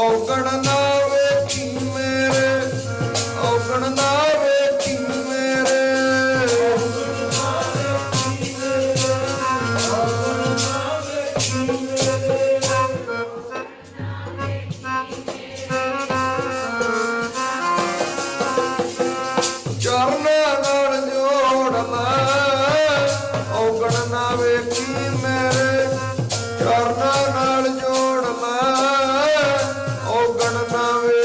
ਔਗਣ ਨਾ ਵੇਖੀ ਮੇਰੇ, ਔਗਣ ਨਾ ਵੇਖੀ ਮੇਰੇ। ਚਰਨਾਂ ਨਾਲ ਜੋੜ ਲੈ ਔਗਣ ਨਾ ਵੇਖੀ ਮੇਰੇ Mama.